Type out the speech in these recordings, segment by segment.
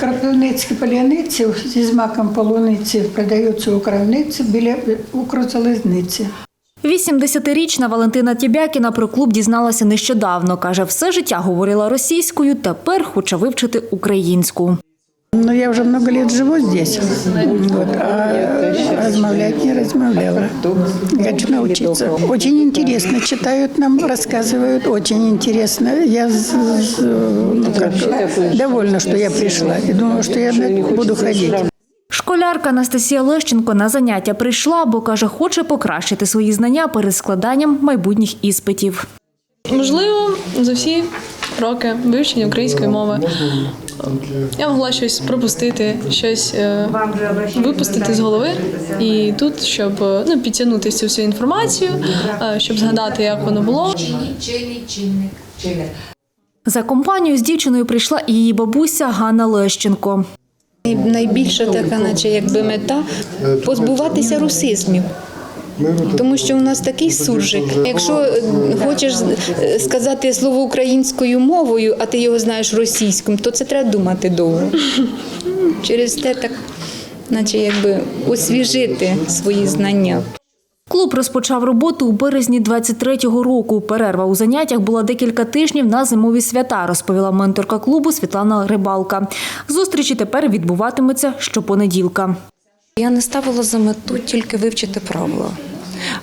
Кропивницькі паляниці зі змаком полуниці продаються у крамниці біля Укрзалізниці. 80-річна Валентина Тібякіна про клуб дізналася нещодавно. Каже, все життя говорила російською, тепер хоче вивчити українську. Ну, я вже много лет живу здесь, вот, а размовлять не размовляла. Хочу научиться. Очень интересно читают нам, рассказывают, очень интересно. Я ну, как, довольна, что я пришла и думаю, что я буду ходить. Школярка Анастасія Лещенко на заняття прийшла, бо каже, хоче покращити свої знання перед складанням майбутніх іспитів. Можливо, за всі роки вивчення української мови я могла щось пропустити, щось е, випустити з голови. І тут, щоб е, ну, підтягнути цю всю інформацію, е, щоб згадати, як воно було. За компанію з дівчиною прийшла і її бабуся Ганна Лещенко. Найбільша така, наче якби мета позбуватися русизмів. Тому що у нас такий суржик. Якщо е, хочеш е, сказати слово українською мовою, а ти його знаєш російською, то це треба думати довго. Через те так, наче якби освіжити свої знання. Клуб розпочав роботу у березні 23-го року. Перерва у заняттях була декілька тижнів на зимові свята, розповіла менторка клубу Світлана Рибалка. Зустрічі тепер відбуватимуться щопонеділка. Я не ставила за мету тільки вивчити правила.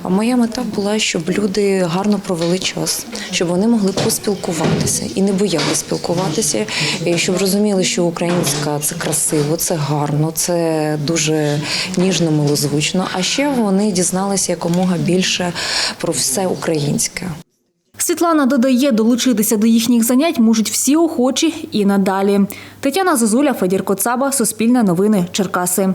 А моя мета була, щоб люди гарно провели час, щоб вони могли поспілкуватися і не боялися спілкуватися, і щоб розуміли, що українська це красиво, це гарно, це дуже ніжно, милозвучно. А ще вони дізналися якомога більше про все українське. Світлана додає, долучитися до їхніх занять можуть всі охочі і надалі. Тетяна Зозуля, Федір Коцаба, Суспільне новини, Черкаси.